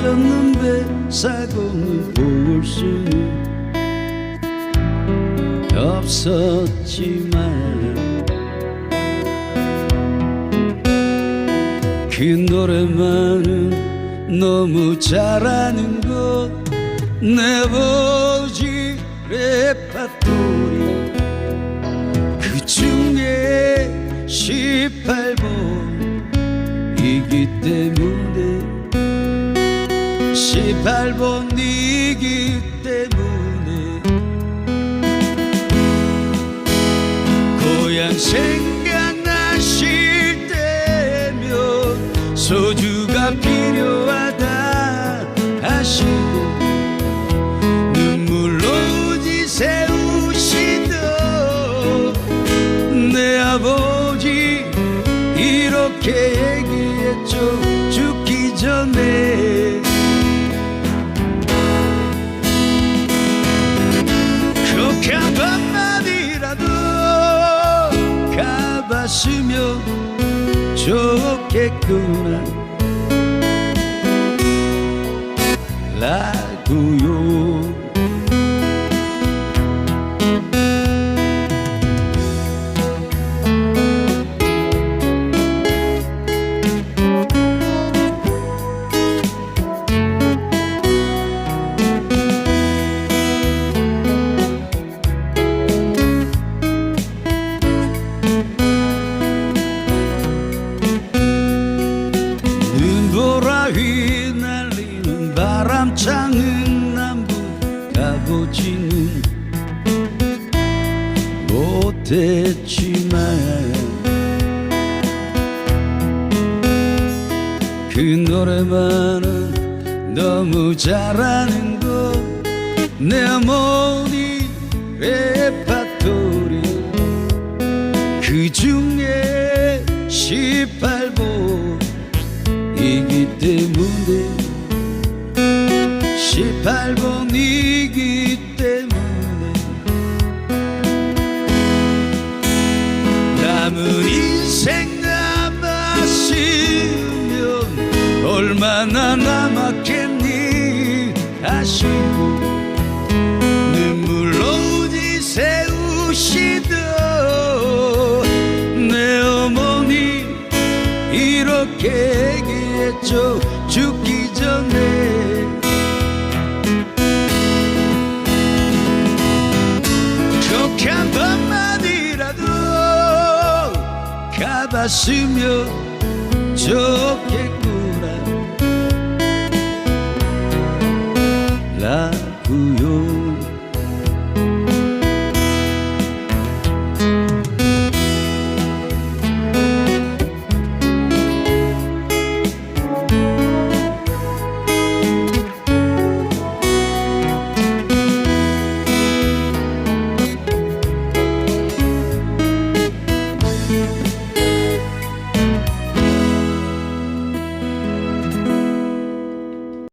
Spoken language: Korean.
잊었는데 사고는 볼 수는 없었지만 그 노래만은 너무 잘하는 것내 아버지 레파토리 그 중에 18번 이기 때문에. 18번 이기 때문에. 고향 생각나실 때면 소주가 필요하다 하시고 눈물로 지새우시던 내 아버지 이렇게 얘기했죠. 죽기 전에. 그렇게 한 번만이라도 가봤으면 좋겠구나. 라고요 가보지는 못했지만 그 노래만은 너무 잘하는 거내 어머니 레파토리 그 중에 18번 이기 때문에 18번이기 남은 인생 남았으면 얼마나 남았겠니? 하시고 눈물로 지새우시던 내 어머니 이렇게 얘기했죠 가봤으면 좋겠구나. 라